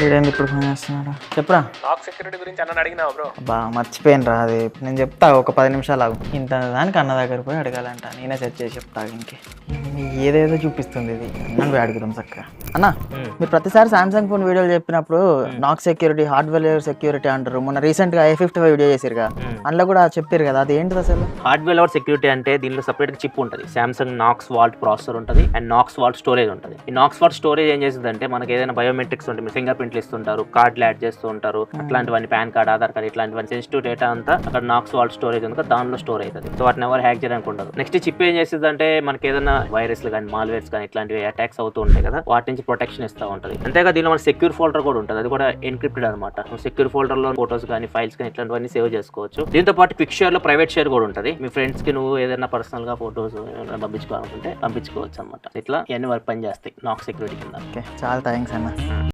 వీడేంది ఇప్పుడు ఫోన్ చేస్తున్నాడు? చెప్పురా. టాక్ సెక్యూరిటీ గురించి అన్న అడిగినావు బ్రో బా మర్చిపోయాను రా అది నేను చెప్తా ఒక పది నిమిషాలు ఆగు. ఇంత దానికి అన్న దగ్గర పోయి అడగాలంట నేనే సెట్ చేసి చెప్తా ఇంకే. ఏదేదో చూపిస్తుంది ఇది. నన్ను అడుగుదాం చక్కగా. అన్న మీరు ప్రతిసారి సామ్సంగ్ ఫోన్ వీడియోలు చెప్పినప్పుడు నాక్ సెక్యూరిటీ హార్డ్వేర్ సెక్యూరిటీ అంటారు. మొన్న రీసెంట్గా ఏ ఫిఫ్టీ ఫైవ్ వీడియో చేసిరుగా అందులో కూడా చెప్పారు కదా అది ఏంటిది అసలు? హార్డ్వేర్ లెవెల్ సెక్యూరిటీ అంటే దీనిలో సపరేట్ చిప్ ఉంటుంది. సామ్సంగ్ నాక్స్ వాల్ట్ ప్రాసెసర్ ఉంటుంది అండ్ నాక్స్ వాల్ట్ స్టోరేజ్ ఉంటుంది. ఈ నాక్స్ వాల్ట్ స్టోరేజ్ ఏం చేస్తుందంటే మనకి ఏదైనా బయోమెట్రిక్స్ ఉంటుంది ఫింగర్ ప్రింట్లు ఇస్తుంటారు కార్డులు యాడ్ చేస్తూ ఉంటారు అట్లాంటివన్నీ పాన్ కార్డ్ ఆధార్ కార్డ్ ఇట్లాంటివన్నీ సెన్సిటివ్ డేటా అంతా అక్కడ నాక్స్ వాల్ట్ స్టోరేజ్ ఉంది దానిలో స్టోర్ అవుతుంది. సో వాటిని ఎవరు హ్యాక్ చేయడానికి ఉండదు నెక్స్ట్ చిప్ ఏం చేస్తుంది అంటే మనకి ఏదైనా వైరస్లు కానీ మాల్వేర్స్ కానీ ఇట్లాంటివి అటాక్స్ అవుతూ ఉంటాయి కదా వాటి నుంచి ప్రొటెక్షన్ ఇస్తూ ఉంటుంది. అంతేగా దీనిలో మన సెక్యూర్ ఫోల్డర్ కూడా ఉంటుంది. అది కూడా ఎన్క్రిప్టెడ్ అనమాట సెక్యూర్ ఫోల్డర్లో ఫోటోస్ కానీ ఫైల్స్ కానీ ఇట్లాంటివన్నీ సేవ్ చేసుకోవచ్చు. దీంతో పాటు పిక్ షేర్లో ప్రైవేట్ షేర్ కూడా ఉంటుంది. మీ ఫ్రెండ్స్కి నువ్వు ఏదైనా పర్సనల్గా ఫోటోస్ పంపించుకోవాలనుకుంటే పంపించుకోవచ్చు అనమాట ఇట్లా ఇవన్నీ వర్క్ పని చేస్తాయి. నాక్ సెక్యూరిటీ కింద. ఓకే. చాలా థ్యాంక్స్ అన్న.